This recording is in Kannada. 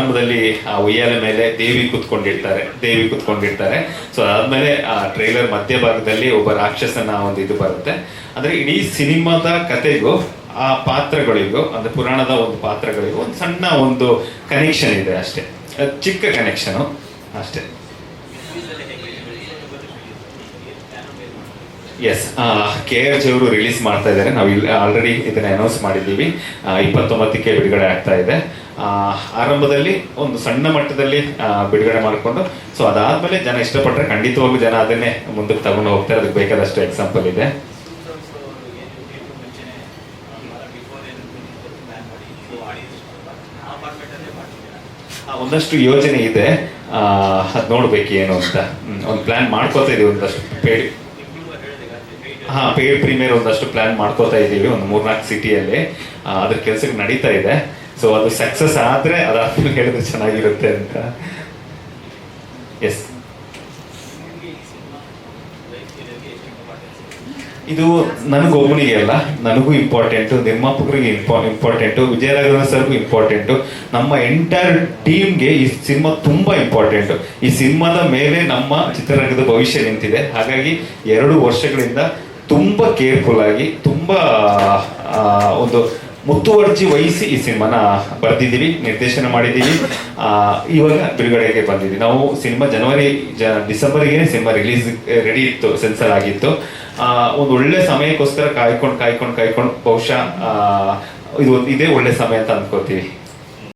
ಆರಂಭದಲ್ಲಿ ಆ ಉಯ್ಯಾಲೆ ಮೇಲೆ ದೇವಿ ಕುತ್ಕೊಂಡಿರ್ತಾರೆ ದೇವಿ ಕುತ್ಕೊಂಡಿರ್ತಾರೆ. ಸೊ ಅದಾದ್ಮೇಲೆ ಆ ಟ್ರೈಲರ್ ಮಧ್ಯಭಾಗದಲ್ಲಿ ಒಬ್ಬ ರಾಕ್ಷಸನ ಒಂದು ಇದು ಬರುತ್ತೆ. ಅಂದ್ರೆ ಇಡೀ ಸಿನಿಮಾದ ಕತೆಗೂ ಆ ಪಾತ್ರಗಳಿಗೂ, ಅಂದ್ರೆ ಪುರಾಣದ ಒಂದು ಪಾತ್ರಗಳಿಗೂ ಒಂದು ಸಣ್ಣ ಒಂದು ಕನೆಕ್ಷನ್ ಇದೆ ಅಷ್ಟೇ. ಚಿಕ್ಕ ಕನೆಕ್ಷನು ಅಷ್ಟೇ. ಎಸ್ ಕೆ ಆರ್ ಜಿ ಅವರು ರಿಲೀಸ್ ಮಾಡ್ತಾ ಇದ್ದಾರೆ. ನಾವು ಇಲ್ಲಿ ಆಲ್ರೆಡಿ ಇದನ್ನ ಅನೌನ್ಸ್ ಮಾಡಿದ್ದೀವಿ. ಇಪ್ಪತ್ತೊಂಬತ್ತಕ್ಕೆ ಬಿಡುಗಡೆ ಆಗ್ತಾ ಇದೆ. ಆರಂಭದಲ್ಲಿ ಒಂದು ಸಣ್ಣ ಮಟ್ಟದಲ್ಲಿ ಬಿಡುಗಡೆ ಮಾಡಿಕೊಂಡು ಸೊ ಅದಾದ್ಮೇಲೆ ಜನ ಇಷ್ಟಪಟ್ಟರೆ ಖಂಡಿತವಾಗ್ಲೂ ಜನ ಅದನ್ನೇ ಮುಂದಕ್ಕೆ ತಗೊಂಡು ಹೋಗ್ತಾರೆ. ಅದಕ್ಕೆ ಬೇಕಾದಷ್ಟು ಎಕ್ಸಾಂಪಲ್ ಇದೆ. ಒಂದಷ್ಟು ಯೋಜನೆ ಇದೆ. ಅದು ನೋಡ್ಬೇಕು ಏನು ಅಂತ. ಒಂದು ಪ್ಲಾನ್ ಮಾಡ್ಕೋತಾ ಇದೀವಿ ಒಂದಷ್ಟು. ಹಾ ಪೇಡ್ ಪ್ರೀಮಿಯರ್ ಒಂದಷ್ಟು ಪ್ಲಾನ್ ಮಾಡ್ಕೋತಾ ಇದ್ದೀವಿ, ಒಂದು ಮೂರ್ನಾಲ್ಕು ಸಿಟಿಯಲ್ಲಿ ಅದ್ರ ಕೆಲ್ಸಕ್ಕೆ ನಡೀತಾ ಇದೆ. ಸೊ ಅದು ಸಕ್ಸಸ್ ಆದ್ರೆ ಅದಾದ್ಮೇಲೆ ಹೇಳಿದ್ರೆ ಚೆನ್ನಾಗಿರುತ್ತೆ ಅಂತ. ಎಸ್ ಇದು ನನಗೊಬ್ಬನಿಗೆ ಅಲ್ಲ, ನನಗೂ ಇಂಪಾರ್ಟೆಂಟು ನಿರ್ಮಾಪಕರಿಗೆ ಇಂಪಾ ಇಂಪಾರ್ಟೆಂಟು ವಿಜಯರಾಘವನ ಸರ್ಗೂ ಇಂಪಾರ್ಟೆಂಟು ನಮ್ಮ ಎಂಟೈರ್ ಟೀಮ್ಗೆ ಈ ಸಿನಿಮಾ ತುಂಬ ಇಂಪಾರ್ಟೆಂಟು ಈ ಸಿನಿಮಾದ ಮೇಲೆ ನಮ್ಮ ಚಿತ್ರರಂಗದ ಭವಿಷ್ಯ ನಿಂತಿದೆ. ಹಾಗಾಗಿ ಎರಡು ವರ್ಷಗಳಿಂದ ತುಂಬ ಕೇರ್ಫುಲ್ ಆಗಿ, ತುಂಬ ಒಂದು ಮುತುವರ್ಜಿ ವಹಿಸಿ ಈ ಸಿನಿಮಾನ ಬರ್ದಿದ್ದೀವಿ, ನಿರ್ದೇಶನ ಮಾಡಿದ್ದೀವಿ. ಇವಾಗ ಬಿಡುಗಡೆಗೆ ಬಂದಿದ್ವಿ ನಾವು ಸಿನಿಮಾ ಜನವರಿ, ಜ ಡಿಸೆಂಬರ್ಗೆ ಸಿನಿಮಾ ರಿಲೀಸ್ ರೆಡಿ ಇತ್ತು, ಸೆನ್ಸರ್ ಆಗಿತ್ತು. ಒಂದು ಒಳ್ಳೆ ಸಮಯಕ್ಕೋಸ್ಕರ ಕಾಯ್ಕೊಂಡು ಕಾಯ್ಕೊಂಡು ಕಾಯ್ಕೊಂಡು ಬಹುಶಃ ಇದು ಇದೇ ಒಳ್ಳೆ ಸಮಯ ಅಂತ ಅನ್ಕೋತೀವಿ